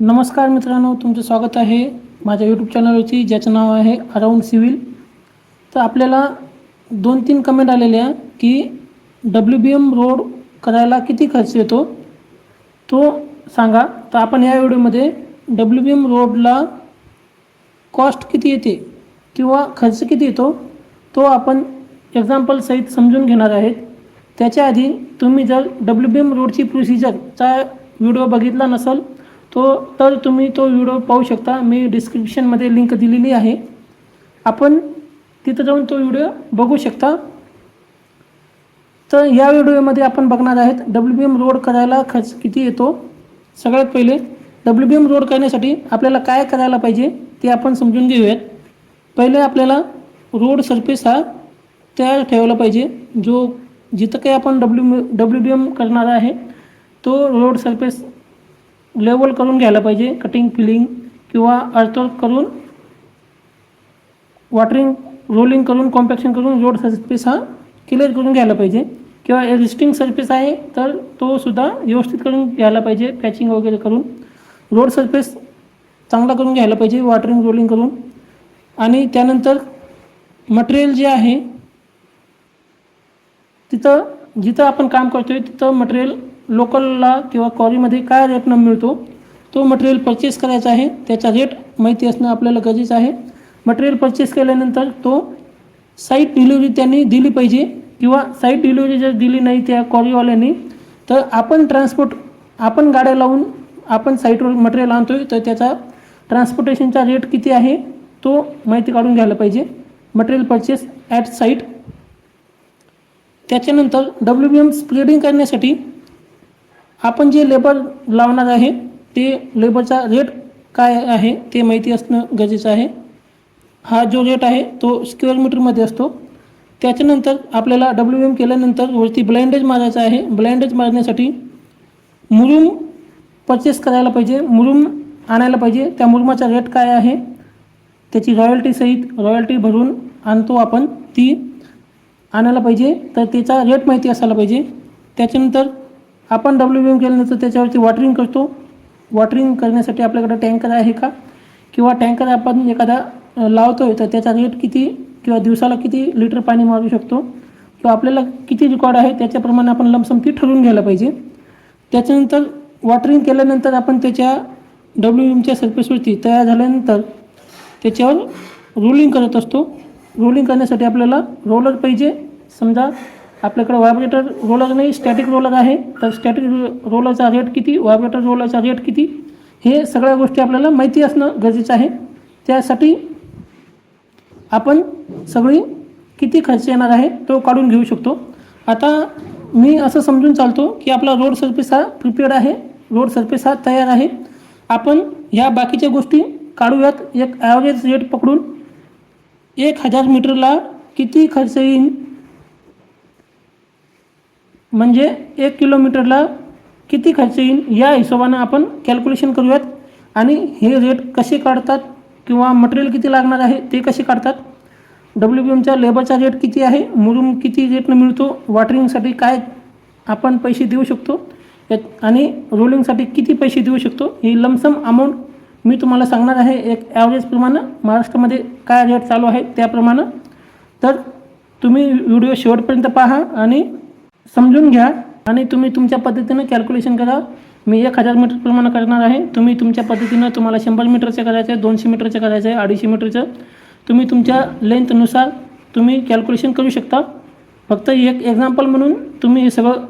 नमस्कार मित्रांनो तुमचं स्वागत आहे माझ्या यूट्यूब चॅनलवरती ज्याचं नाव आहे अराऊंड सिव्हिल तर आपल्याला दोन तीन कमेंट आलेल्या की डब्ल्यू बी एम रोड करायला किती खर्च येतो? तो सांगा. तर आपण या व्हिडिओमध्ये डब्ल्यू बी एम रोडला कॉस्ट किती येते किंवा खर्च किती येतो तो आपण एक्झाम्पलसहित समजून घेणार आहेत. त्याच्या आधी तुम्ही जर डब्ल्यू बी एम रोडची प्रोसिजरचा व्हिडिओ बघितला नसेल तो तर तुम्ही तो व्हिडिओ पाहू शकता. मी डिस्क्रिप्शनमध्ये लिंक दिलेली आहे. आपण तिथं जाऊन तो व्हिडिओ बघू शकता. तर या व्हिडिओमध्ये आपण बघणार आहेत डब्ल्यू बी एम रोड करायला खर्च किती येतो? सगळ्यात पहिले डब्ल्यू बी एम रोड करण्यासाठी आपल्याला काय करायला पाहिजे ते आपण समजून घेऊयात. पहिले आपल्याला रोड सरफेस हा तयार ठेवला पाहिजे. जो जिथं काही आपण डब्ल्यू डब्ल्यू बी एम करणार आहे तो रोड सरफेस लेवल करून घ्यायला पाहिजे कटिंग फिलिंग किंवा अर्थवर्क करून वॉटरिंग रोलिंग करून कॉम्पॅक्शन करून रोड सरफेस हा क्लिअर करून घ्यायला पाहिजे. किंवा एक्झिस्टिंग सरफेस आहे तर तो सुद्धा व्यवस्थित करून घ्यायला पाहिजे पॅचिंग वगैरे करून. रोड सरफेस चांगला करून घ्यायला पाहिजे वॉटरिंग रोलिंग करून. आणि त्यानंतर मटेरियल जे आहे तिथं जिथं आपण काम करतो आहे तिथं मटेरियल लोकलला किंवा कॉरीमध्ये काय रेटनं मिळतो तो मटेरियल परचेस करायचा आहे. त्याचा रेट माहिती असणं आपल्याला गरजेचं आहे. मटेरियल परचेस केल्यानंतर तो साईट डिलिव्हरी त्यांनी दिली पाहिजे किंवा साईट डिलिव्हरी जर दिली नाही त्या कॉरीवाल्यांनी तर आपण ट्रान्सपोर्ट आपण गाड्या लावून आपण साईटवर मटेरियल आणतो आहे तर त्याचा ट्रान्सपोर्टेशनचा रेट किती आहे तो माहिती काढून घ्यायला पाहिजे. मटेरियल परचेस ॲट साईट त्याच्यानंतर डब्ल्यू बी एम स्प्रेडिंग करण्यासाठी आपण जे लेबर लावणार आहे ते लेबरचा रेट काय आहे ते माहिती असणं गरजेचं आहे. हा जो रेट आहे तो स्क्वेअर मीटरमध्ये असतो. त्याच्यानंतर आपल्याला डब्ल्यू एम केल्यानंतर वरती ब्लाइंडेज मारायचा आहे. ब्लाइंडेज मारण्यासाठी मुरुम परचेस करायला पाहिजे. मुरुम आणायला पाहिजे. त्या मुरुमाचा रेट काय आहे? त्याची रॉयल्टीसहित रॉयल्टी भरून आणतो आपण. ती आणायला पाहिजे. तर त्याचा रेट माहिती असायला पाहिजे. त्याच्यानंतर आपण डब्ल्यू बी एम केल्यानंतर त्याच्यावरती वॉटरिंग करतो. वॉटरिंग करण्यासाठी आपल्याकडे टँकर आहे का? किंवा टँकर आपण एखादा लावतोय लावतो आहे तर त्याचा रेट किती किंवा दिवसाला किती लिटर पाणी मारू शकतो? किंवा आपल्याला किती रेकॉर्ड आहे? त्याच्याप्रमाणे आपण लमसम ती ठरवून घ्यायला पाहिजे. त्याच्यानंतर वॉटरिंग केल्यानंतर आपण त्याच्या डब्ल्यू एमच्या सर्फेसवरती तयार झाल्यानंतर त्याच्यावर रोलिंग करत असतो. रोलिंग करण्यासाठी आपल्याला रोलर पाहिजे. समजा आपल्याकडे व्हायब्रेटर रोलर नाही स्टॅटिक रोलर आहे. तर स्टॅटिक रोलरचा रेट किती व्हायब्रेटर रोलरचा रेट किती हे सगळ्या गोष्टी आपल्याला माहिती असणं गरजेचं आहे. त्यासाठी आपण सगळी किती खर्च येणार आहे तो काढून घेऊ शकतो. आता मी असं समजून चालतो की आपला रोड सर्फेस हा प्रिपेअर्ड आहे. रोड सर्फेस हा तयार आहे. आपण ह्या बाकीच्या गोष्टी काढूयात. एक ॲव्हरेज रेट पकडून एक हजार मीटरला किती खर्च येईल? म्हणजे एक किलोमीटरला किती खर्च येईल या हिशोबानं आपण कॅल्क्युलेशन करूयात. आणि हे रेट कसे काढतात किंवा मटेरियल किती लागणार आहे ते कसे काढतात? डब्ल्यू बी एमच्या लेबरचा रेट किती आहे? मुरुम किती रेटनं मिळतो? वॉटरिंगसाठी काय आपण पैसे देऊ शकतो? यात आणि रोलिंगसाठी किती पैसे देऊ शकतो? ही लमसम अमाऊंट मी तुम्हाला सांगणार आहे. एक ॲव्हरेजप्रमाणे महाराष्ट्रामध्ये काय रेट चालू आहे त्याप्रमाणे. तर तुम्ही व्हिडिओ शेवटपर्यंत पहा आणि समजून घ्या. आणि तुम्ही तुमच्या पद्धतीनं कॅल्क्युलेशन करा. मी एक हजार मीटरप्रमाणे करणार आहे. तुम्ही तुमच्या पद्धतीनं तुम्हाला शंभर मीटरचं करायचं आहे दोनशे मीटरचं करायचं आहे अडीचशे मीटरचं तुम्ही तुमच्या लेंथनुसार तुम्ही कॅल्क्युलेशन करू शकता. फक्त एक एक्झाम्पल म्हणून तुम्ही हे सगळं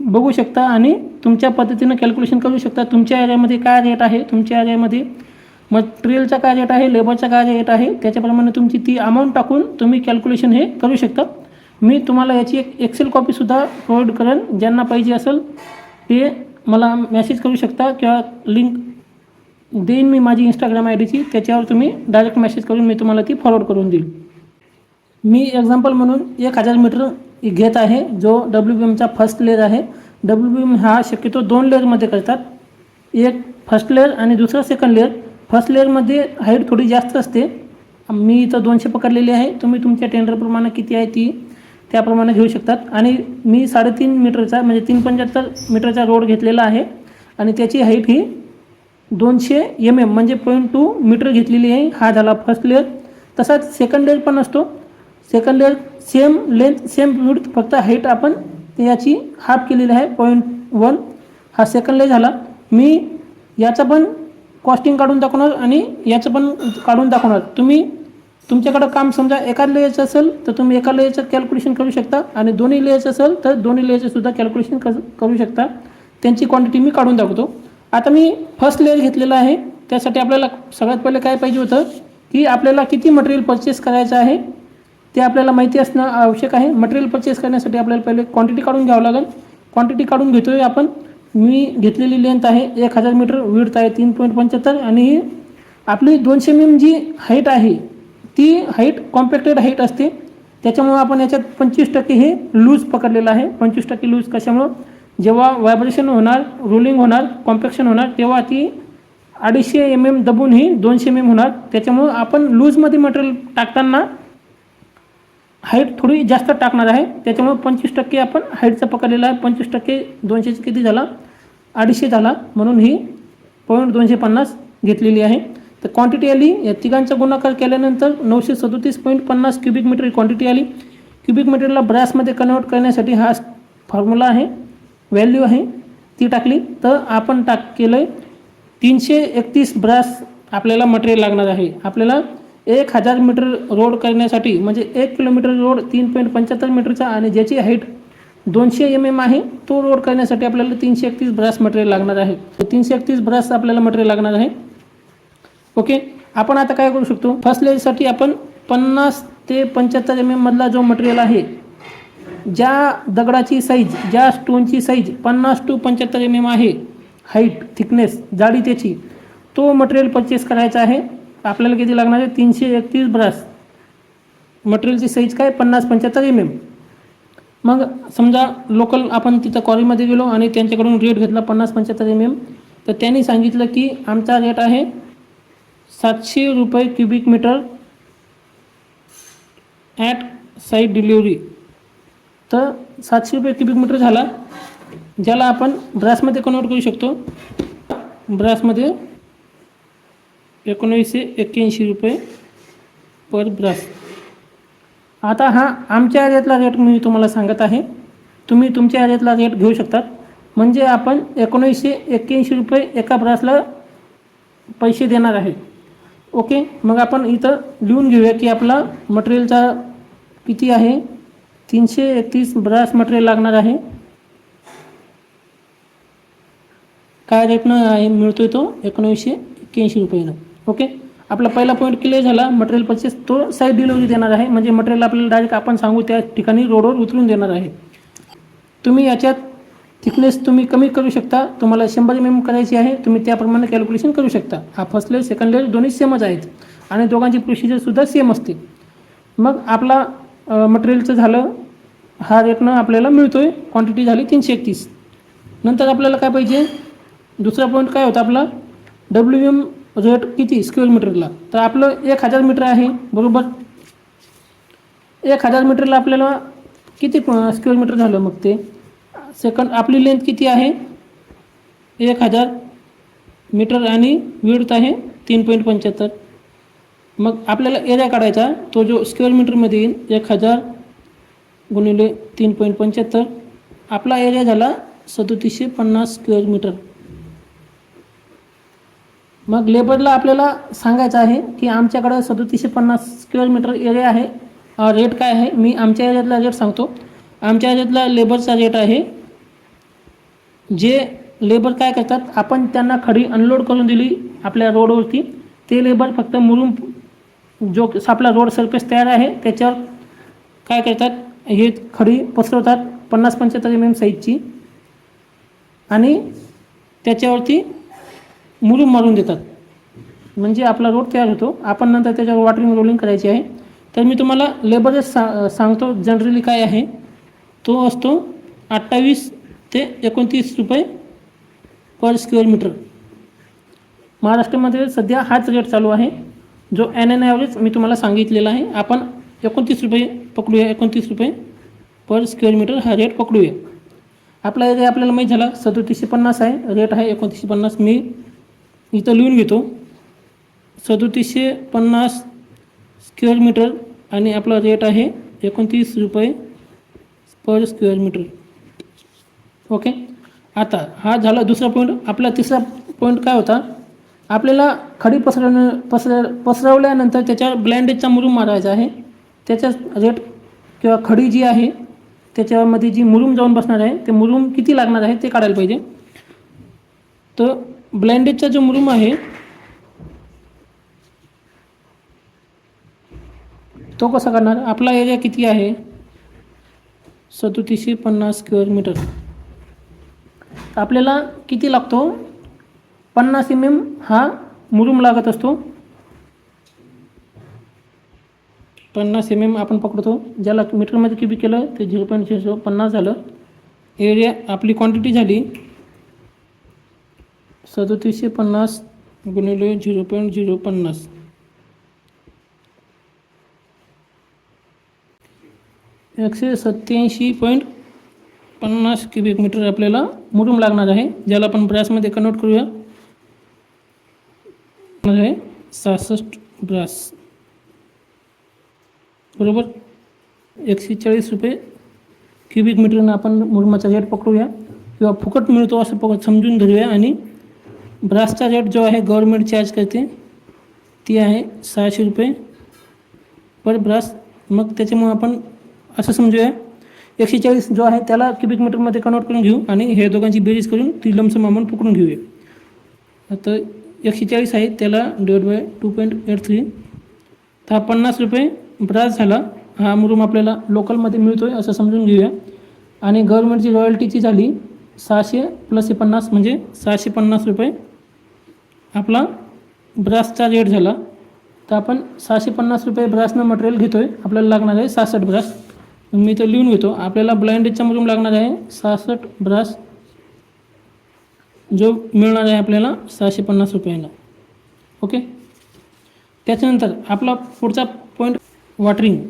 बघू शकता आणि तुमच्या पद्धतीनं कॅल्क्युलेशन करू शकता. तुमच्या एरियामध्ये काय रेट आहे? तुमच्या एरियामध्ये मटेरियलचा काय रेट आहे? लेबरचा काय रेट आहे? त्याच्याप्रमाणे तुमची ती अमाऊंट टाकून तुम्ही कॅल्क्युलेशन हे करू शकता. मी तुम्हाला याची एक एक्सेल कॉपीसुद्धा प्रोव्हाइड करेन. ज्यांना पाहिजे असेल ते मला मेसेज करू शकता किंवा लिंक देईन मी माझी इंस्टाग्राम आय डीची त्याच्यावर तुम्ही डायरेक्ट मेसेज करून मी तुम्हाला ती फॉरवर्ड करून देईल. मी एक्झाम्पल म्हणून एक हजार मीटर घेत आहे जो डब्ल्यू बी एमचा फर्स्ट लेअर आहे. डब्ल्यू बी एम हा शक्यतो दोन लेअरमध्ये करतात. एक फर्स्ट लेअर आणि दुसरं सेकंड लेअर फर्स्ट लेअरमध्ये हाईट थोडी जास्त असते. मी इथं दोनशे पकडलेली आहे. तुम्ही तुमच्या टेंडरप्रमाणे किती आहे ती त्याप्रमाणे घेऊ शकतात. आणि मी साडेतीन मीटरचा म्हणजे तीन पंच्याहत्तर मीटरचा रोड घेतलेला आहे. आणि त्याची हाईट ही दोनशे एम एम म्हणजे पॉईंट टू मीटर घेतलेली आहे. हा झाला फर्स्ट लेअर तसाच सेकंड लेअर पण असतो. Second layer same length same width फक्त हाईट आपण याची हाफ केलेली आहे पॉईंट वन हा सेकंड लेअर झाला. मी याचा पण कॉस्टिंग काढून दाखवणार आणि याचं पण काढून दाखवणार. तुम्ही तुमच्याकडं काम समजा एका लेयरचं असेल तर तुम्ही एका लेयरचं कॅल्क्युलेशन करू शकता आणि दोन्ही लेयचं असेल तर दोन्ही लेयरचं सुद्धा कॅल्क्युलेशन करू शकता. त्यांची क्वांटिटी मी काढून दाखवतो. आता मी फर्स्ट लेअर घेतलेला आहे. त्यासाठी आपल्याला सगळ्यात पहिले काय पाहिजे होतं की आपल्याला किती मटेरियल परचेस करायचं आहे ते आपल्याला माहिती असणं आवश्यक आहे. मटेरियल परचेस करण्यासाठी आपल्याला पहिले क्वांटिटी काढून घ्यावं लागेल. क्वांटिटी काढून घेतोय आपण. मी घेतलेली लेंथ आहे एक हजार मीटर विडत आहे तीन पॉईंट पंच्याहत्तर आणि आपली दोनशे एम जी हाईट आहे. ती हाईट कॉम्पॅक्टेड हाईट असते. त्याच्यामुळं आपण याच्यात पंचवीस टक्के हे लूज पकडलेलं आहे. पंचवीस टक्के लूज कशामुळं? जेव्हा व्हायब्रेशन होणार रोलिंग होणार कॉम्पॅक्शन होणार तेव्हा ती अडीचशे एम एम दबून ही दोनशे एम एम होणार. त्याच्यामुळं आपण लूजमध्ये मटेरियल टाकताना हाईट थोडी जास्त टाकणार आहे. त्याच्यामुळे पंचवीस टक्के आपण हाईटचं पकडलेलं आहे. पंचवीस टक्के दोनशेचं किती झाला? अडीचशे झाला. म्हणून ही पॉईंट दोनशे पन्नास घेतलेली आहे. तर क्वांटिटी आली. या तिघांचा गुणाकार केल्यानंतर नऊशे सदोतीस पॉईंट पन्नास क्युबिक मीटर क्वांटिटी आली. क्युबिक मीटरला ब्रॅसमध्ये कन्वर्ट करण्यासाठी हा फॉर्म्युला आहे. व्हॅल्यू आहे. ती टाकली. तर आपण टाक केलं आहे तीनशे एकतीस ब्रास आपल्याला मटेरियल लागणार आहे. आपल्याला एक हजार मीटर रोड करण्यासाठी म्हणजे एक किलोमीटर रोड तीन पॉईंट पंच्याहत्तर मीटरचा आणि ज्याची हाईट दोनशे एम एम आहे तो रोड करण्यासाठी आपल्याला तीनशे एकतीस ब्रास मटेरियल लागणार आहे. तीनशे एकतीस ब्रास आपल्याला मटेरियल लागणार आहे. ओके? आपण आता काय करू शकतो? फर्स्ट लेअरसाठी आपण पन्नास ते पंच्याहत्तर एम एममधला जो मटेरियल आहे ज्या दगडाची साईज ज्या स्टोनची साईज पन्नास टू पंच्याहत्तर एम एम आहे हाईट थिकनेस जाडी त्याची तो मटेरियल परचेस करायचा आहे. आपल्याला किती लागणार आहे? तीनशे एकतीस ब्रास मटेरियलची साईज काय? पन्नास पंच्याहत्तर एम एम मग समजा लोकल आपण तिथं कॉरीमध्ये गेलो आणि त्यांच्याकडून रेट घेतला पन्नास पंच्याहत्तर एम एम तर त्यांनी सांगितलं की आमचा रेट आहे सातशे रुपये cubic metre at site delivery तर सातशे रुपये क्युबिक मीटर झाला ज्याला आपण ब्रासमध्ये कन्वर्ट करू शकतो. ब्रासमध्ये एकोणावीसशे एक्क्याऐंशी रुपये पर ब्रास. आता हा आमच्या एरियातला रेट मी तुम्हाला सांगत आहे. तुम्ही तुमच्या एरियातला रेट घेऊ शकतात. म्हणजे आपण एकोणीसशे एक्क्याऐंशी रुपये एका ब्रासला पैसे देणार आहे. ओके मग आपण इथं लिहून घेऊया की आपला मटेरियलचा किती आहे? तीनशे एकतीस ब्रास मटेरियल लागणार आहे. काय रेटनं आहे मिळतोय तो? एकोणीसशे एक्क्याऐंशी रुपयेनं. ओके आपला पहिला पॉईंट क्लिअर झाला. मटेरियल परचेस तो साईड डिलिव्हरी देणार आहे. म्हणजे मटेरियल आपल्याला डायरेक्ट आपण सांगू त्या ठिकाणी रोडवर उतरून देणार आहे. तुम्ही याच्यात थिकनेस तुम्ही कमी करू शकता. तुम्हाला शंभर एम एम करायची आहे तुम्ही त्याप्रमाणे कॅल्क्युलेशन करू शकता. हा फर्स्ट लेअर सेकंड लेअर दोन्ही सेमच आहेत. आणि दोघांची प्रोसिजरसुद्धा सेम असते. मग आपला मटेरियलचं झालं हा रेटनं आपल्याला मिळतो आहे क्वांटिटी झाली तीनशे एकतीस. नंतर आपल्याला काय पाहिजे? दुसरा पॉईंट काय होता आपला? डब्ल्यू एम रेट किती स्क्वेअर मीटरला तर आपलं एक हजार मीटर आहे बरोबर? एक हजार मीटरला आपल्याला किती स्क्वेअर मीटर झालं मग ते? सेकंड आपली लेंथ किती आहे? एक हजार मीटर आणि विड्थ आहे तीन पॉईंट पंच्याहत्तर. मग आपल्याला एरिया काढायचा तो जो स्क्वेअर मीटरमध्ये येईल एक हजार गुणिले तीन पॉईंट पंच्याहत्तर. आपला एरिया झाला सदोतीसशे पन्नास स्क्वेअर मीटर मग लेबरला आपल्याला सांगायचं आहे की आमच्याकडं सदोतीसशे पन्नास स्क्वेअर मीटर एरिया आहे. रेट काय आहे? मी आमच्या एरियातला रेट सांगतो. आमच्या एरियातला लेबरचा रेट आहे जे लेबर काय करतात आपण त्यांना खडी अनलोड करून दिली आपल्या रोडवरती ते लेबर फक्त मुरुम जो आपला रोड सरफेस तयार आहे त्याच्यावर काय करतात हे खडी पसरवतात पन्नास पंच्याहत्तर एम mm एम साईजची आणि त्याच्यावरती मुरुम मारून देतात. म्हणजे आपला रोड तयार होतो. आपण नंतर त्याच्यावर वॉटरिंग रोलिंग करायची आहे. तर मी तुम्हाला लेबरच सा सांगतो जनरली काय आहे. तो असतो अठ्ठावीस ते एकोणतीस रुपये पर स्क्वेअर मीटर महाराष्ट्रामध्ये सध्या हाच रेट चालू आहे जो एन एन ॲव्हरेज मी तुम्हाला सांगितलेला आहे. आपण एकोणतीस रुपये पकडूया एकोणतीस रुपये पर स्क्वेअर मीटर हा रेट पकडूया. आपला एरिया आपल्याला माहीत झाला सदोतीसशे पन्नास आहे रेट आहे एकोणतीसशे पन्नास. मी इथं लिहून घेतो. सदोतीसशे पन्नास स्क्वेअर मीटर आणि आपला रेट आहे एकोणतीस रुपये पर स्क्वेअर मीटर ओके? आता हा झाला दुसरा पॉईंट आपला तिसरा पॉईंट काय होता? आपल्याला खडी पसरवण्या पसर पसरवल्यानंतर त्याच्यावर ब्लँडेजचा मुरूम मारायचा आहे. त्याच्या रेट किंवा खडी जी आहे त्याच्यामध्ये जी मुरूम जाऊन बसणार आहे ते मुरूम किती लागणार आहे ते काढायला पाहिजे. तर ब्लँडेजचा जो मुरूम आहे तो कसा काढणार आपला एरिया किती आहे? सदोतीसशे पन्नास स्क्वेअर मीटर आपल्याला किती लागतो? पन्नास एम एम हा मुरूम लागत असतो. पन्नास एम एम आपण पकडतो. ज्याला मीटरमध्ये क्युबिक केलं ते झिरो पॉईंट झिरो पन्नास झालं. एरिया आपली क्वांटिटी झाली सदोतीसशे पन्नास गुणिले झिरो पॉईंट झिरो पन्नास. एकशे सत्याऐंशी पॉईंट पन्नास क्युबिक मीटर आपल्याला मुरूम लागणार आहे. ज्याला आपण ब्रासमध्ये कन्वर्ट करूया. आहे सहासष्ट ब्रास बरोबर? एकशे चाळीस रुपये क्युबिक मीटरनं आपण मुरुमाचा रेट पकडूया. किंवा फुकट मिळतो असं पकड समजून धरूया. आणि ब्रासचा रेट जो आहे गव्हर्मेंट चार्ज करते. ती आहे सहाशे रुपये. पर ब्रास मग त्याच्यामुळे आपण असं समजूया. एकशे चाळीस जो आहे त्याला क्युबिक मीटरमध्ये कन्वर्ट करून घेऊ आणि हे दोघांची बेरीज करून ती लमसम आपण पकडून घेऊया. आता एकशे चाळीस आहे त्याला divide by two point eight three तर हा पन्नास रुपये ब्रास झाला. हा मुरूम आपल्याला लोकलमध्ये मिळतो आहे असं समजून घेऊया. आणि गव्हर्मेंटची रॉयल्टीची झाली सहाशे प्लस हे पन्नास म्हणजे सहाशे पन्नास रुपये. आपला ब्रासचा रेट झाला. तर आपण सहाशे पन्नास रुपये ब्रासनं मटेरियल घेतो आहे आपल्याला लागणार आहे सहासष्ट ब्रास. मी तर लिहून घेतो. आपल्याला ब्लाइंडेजचा मुरूम लागणार आहे सहासष्ट ब्रास जो मिळणार आहे आपल्याला सहाशे पन्नास रुपयाला ओके त्याच्यानंतर आपला पुढचा पॉईंट वॉटरिंग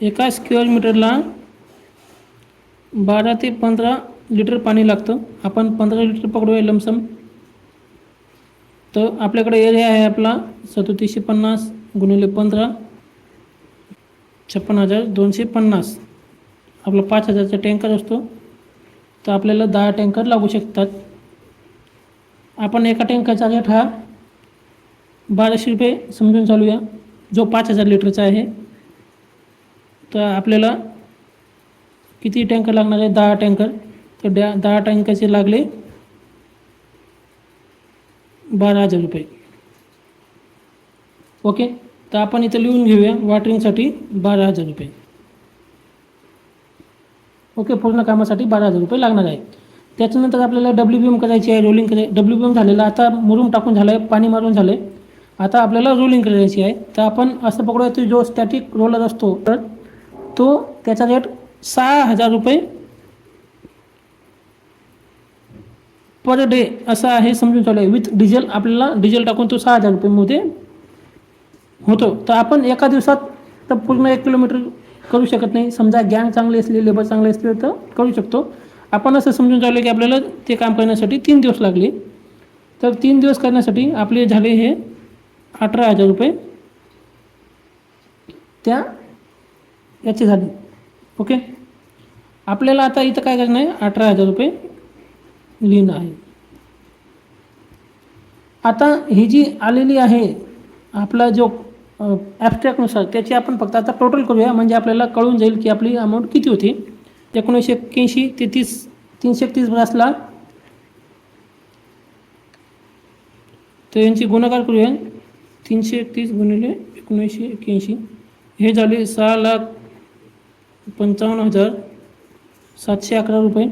एका स्क्वेअर मीटरला बारा ते पंधरा लिटर पाणी लागतं. आपण पंधरा लिटर पकडूया लमसम तर आपल्याकडे एरिया आहे आपला सदोतीसशे पन्नास गुणिले पंधरा छप्पन हजार दोनशे पन्नास. आपला पाच हजारचा टँकर असतो. तर आपल्याला दहा टँकर लागू शकतात. आपण एका टँकरचा रेट हा बाराशे रुपये समजून चालूया. जो पाच हजार लिटरचा आहे. तर आपल्याला किती टँकर लागणार आहे? दहा टँकर तर डॅ दहा टँकरचे लागले बारा हजार रुपये. ओके तर आपण इथं लिहून घेऊया वॉटरिंगसाठी बारा हजार रुपये. ओके पूर्ण कामासाठी बारा हजार रुपये लागणार आहे. त्याच्यानंतर आपल्याला डब्ल्यू बी एम करायची आहे रोलिंग कराय डब्ल्यू बी एम झालेलं आता मुरूम टाकून झालं आहे पाणी मारून झालं आहे आता आपल्याला रोलिंग करायची आहे. तर आपण असं पकडूया की जो स्टॅटिक रोलर असतो तर तो त्याचा रेट सहा हजार रुपये पर डे असं आहे समजून चालू आहे विथ डिझेल आपल्याला डिझेल टाकून तो सहा हजार रुपयेमध्ये होतो. तर आपण एका दिवसात तर पूर्ण एक किलोमीटर करू शकत नाही. समजा गँग चांगली असली लेबर चांगले असले तर करू शकतो. आपण असं समजून चाललं की आपल्याला ते काम करण्यासाठी तीन दिवस लागले. तर तीन दिवस करण्यासाठी आपले झाले हे अठरा हजार रुपये. त्या याचे झाले. ओके आपल्याला आता इथं काय करणं आहे? अठरा हजार रुपये लीन आहे. आता ही जी आलेली आहे आपला जो ॲबस्ट्रॅक्टनुसार त्याची आपण फक्त आता टोटल करूया म्हणजे आपल्याला कळून जाईल की आपली अमाऊंट किती होती. एकोणीसशे एक्क्याऐंशी ते तीस तीनशे एकतीस ब्रासला तर यांची गुणाकार करूया. तीनशे एकतीस गुणिले एकोणीसशे एक्क्याऐंशी हे झाले सहा लाख पंचावन्न हजार सातशे अकरा रुपये.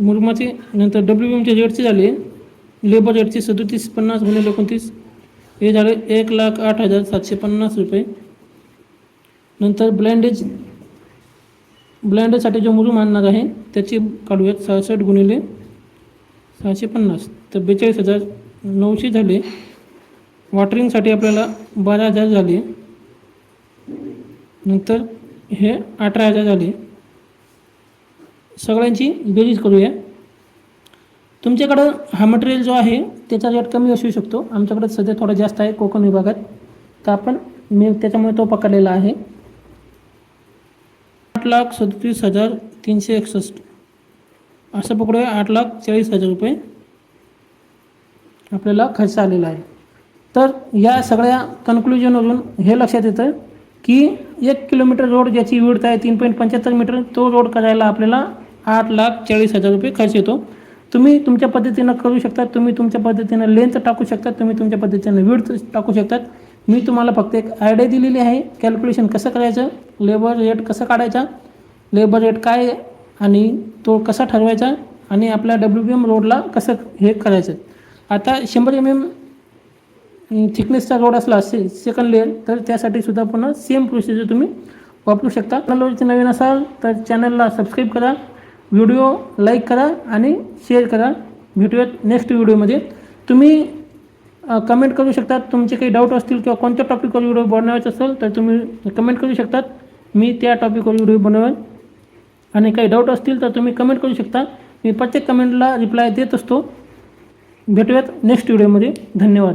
मुरुमाचे नंतर डब्ल्यू एमचे रेटचे झाले. लेबर रेटचे सदोतीस पन्नास गुणिले एकोणतीस. हे झाले एक लाख आठ हजार सातशे पन्नास रुपये. नंतर ब्लँडेज ब्लँडेजसाठी जो मुरुम आणणार आहे त्याची काढूयात सहासष्ट गुणिले सहाशे पन्नास. तर बेचाळीस हजार नऊशे झाले. वॉटरिंगसाठी आपल्याला बारा हजार झाले. नंतर हे अठरा हजार झाले. सगळ्यांची बेरीज करूया. तुमच्याकडं हा मटेरियल जो आहे त्याचा रेट कमी असू शकतो. आमच्याकडे सध्या थोडा जास्त आहे कोकण विभागात. तर आपण मी त्याच्यामुळे तो पकडलेला आहे. आठ लाख सदतीस हजार तीनशे एकसष्ट. असं पकडूया आठ लाख चाळीस हजार रुपये आपल्याला खर्च आलेला आहे. तर या सगळ्या कन्क्लुजनवरून हे लक्षात येतं की एक किलोमीटर रोड ज्याची विड्थ आहे तीन पॉईंट पंच्याहत्तर मीटर तो रोड करायला आपल्याला आठ लाख चाळीस हजार रुपये खर्च येतो. तुम्ही तुमच्या पद्धतीनं करू शकता तुम्ही तुमच्या पद्धतीनं लेंथ टाकू शकता तुम्ही तुमच्या पद्धतीनं विड्थ टाकू शकतात मी तुम्हाला फक्त एक आयडिया दिलेली आहे कॅल्क्युलेशन कसं करायचं लेबर रेट कसं काढायचा लेबर रेट काय आहे आणि तो कसा ठरवायचा आणि आपल्या डब्ल्यू बी एम रोडला कसं हे करायचं. आता शंभर एम एम थिकनेसचा रोड असला से सेकंड लेअर तर त्यासाठी सुद्धा पुन्हा सेम प्रोसिजर तुम्ही वापरू शकता. चॅनलवरती नवीन असाल तर चॅनलला सबस्क्राईब करा. व्हिडिओ लाईक करा आणि शेअर करा. भेटूयात नेक्स्ट व्हिडिओमध्ये. तुम्ही कमेंट करू शकतात. तुमचे काही डाऊट असतील किंवा कोणत्या टॉपिकवर व्हिडिओ बनवायचा असेल तर तुम्ही कमेंट करू शकतात. मी त्या टॉपिकवर व्हिडिओ बनवेन. आणि काही डाऊट असतील तर तुम्ही कमेंट करू शकता. मी प्रत्येक कमेंटला रिप्लाय देत असतो. भेटूयात नेक्स्ट व्हिडिओमध्ये. धन्यवाद.